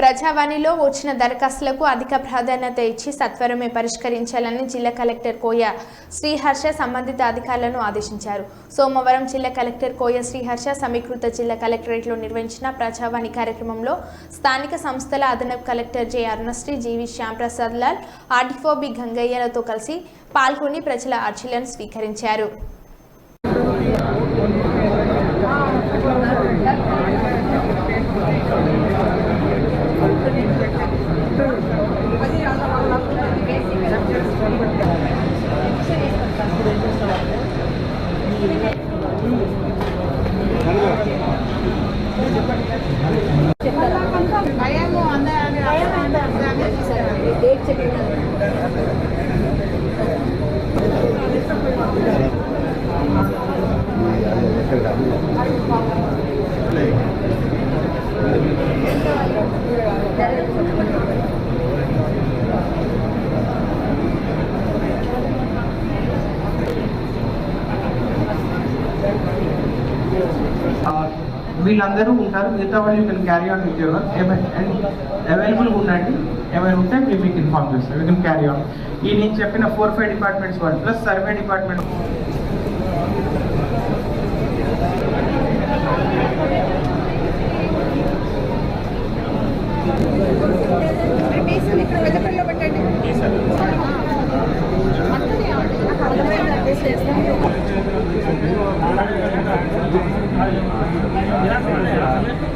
ప్రజావాణిలో వచ్చిన దరఖాస్తులకు అధిక ప్రాధాన్యత ఇచ్చి సత్వరమే పరిష్కరించాలని జిల్లా కలెక్టర్ కోయ శ్రీహర్ష సంబంధిత అధికారులను ఆదేశించారు. సోమవారం జిల్లా కలెక్టర్ కోయ శ్రీహర్ష సమీకృత జిల్లా కలెక్టరేట్లో నిర్వహించిన ప్రజావాణి కార్యక్రమంలో స్థానిక సంస్థల అదనపు collector J Arunasri GV Shyamprasad Lal RDO B గంగయ్యలతో కలిసి పాల్గొని ప్రజల అర్జీలను స్వీకరించారు. డేట్ చెప్పినారు వీళ్ళందరూ ఉంటారు. మిగతా వాళ్ళు can carry on with your available ఉండండి. ఏమైనా ఉంటే మేము మీకు ఇన్ఫార్మ్ చేస్తాం యూ కెన్ క్యారీ ఆన్ ఈ నేను చెప్పిన ఫోర్ ఫైవ్ డిపార్ట్మెంట్స్ వాళ్ళు ప్లస్ సర్వే డిపార్ట్మెంట్ ఇక్కడ పెట్టండి అర్థమైంది